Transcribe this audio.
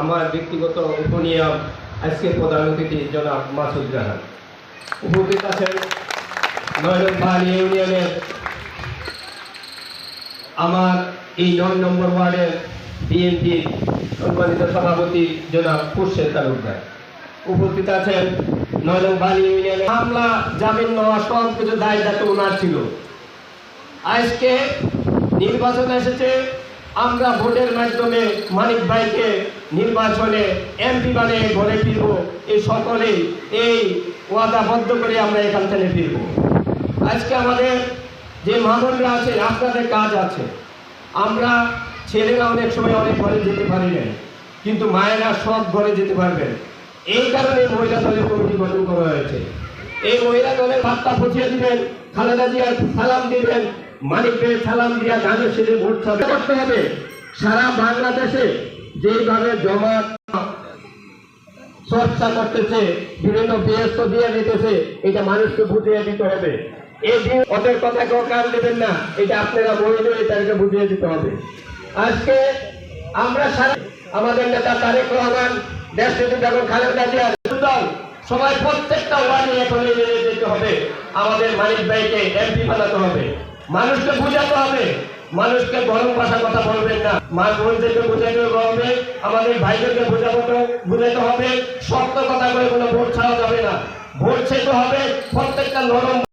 আমার ব্যক্তিগত উপনিয়ম আজকের প্রধান অতিথি জনাব মাসুদ রাহান উপস্থিত আছেন নয়ন পাহাড়ি ইউনিয়নের আমার এই নয় নম্বর ওয়ার্ডের বিএনপির সম্মানিত সভাপতি জনাব খুরশেদ তালুকদার। উপস্থিত আছেন নয়ন পাহাড়ি ইউনিয়নের হামলা জামিন নেওয়া সব কিছু দায় দায়িত্ব ওনার ছিল। আজকে নির্বাচন এসেছে আমরা ভোটের মাধ্যমে মানিক ভাইকে নির্বাচনে এমপি বানিয়ে ঘরে ফিরব এই সকলেই এই ওয়াদাবদ্ধ করে আমরা এখান থেকে ফিরব। আজকে আমাদের যে মামনরা আছে, আপনাদের কাজ আছে। আমরা ছেলেরা অনেক সময় অনেক ঘরে যেতে পারি না কিন্তু মায়েরা সব ঘরে যেতে পারবেন। এই কারণে মহিলা দলের কমিটি গঠন করা হয়েছে। এই মহিলা দলের বার্তা পৌঁছে দিবেন, খালেদা জিয়ার সালাম দিবেন মানিক সালাম দিয়া গানের সেজে ভোট করতে হবে। সারা বাংলাদেশে যেভাবে জমা চর্চা করতেছে, বিভিন্ন ব্যস্ত দিয়ে দিতেছে এটা মানুষকে বুঝিয়ে দিতে হবে। ওদের কথা কেউ কান দেবেন না, এটা আপনারা বুঝিয়ে দিতে হবে। আজকে আমরা সারা আমাদের নেতা তারেক রহমান দেশ খালেদা জিয়া সবাই প্রত্যেকটা এখন যেতে হবে। আমাদের মানিক ভাইকে এমপি বানাতে হবে। মানুষকে বুঝাতে হবে। মানুষকে গরম ভাষা কথা বলবেন না। মা বোনদেরকে বোঝাতে হবে। আমাদের ভাইদেরকে বোঝাতে বুঝাতে হবে। শক্ত কথা বলে কোনো ভোট ছাড়া যাবে না। ভোট ছেড়তে হবে প্রত্যেকটা নরম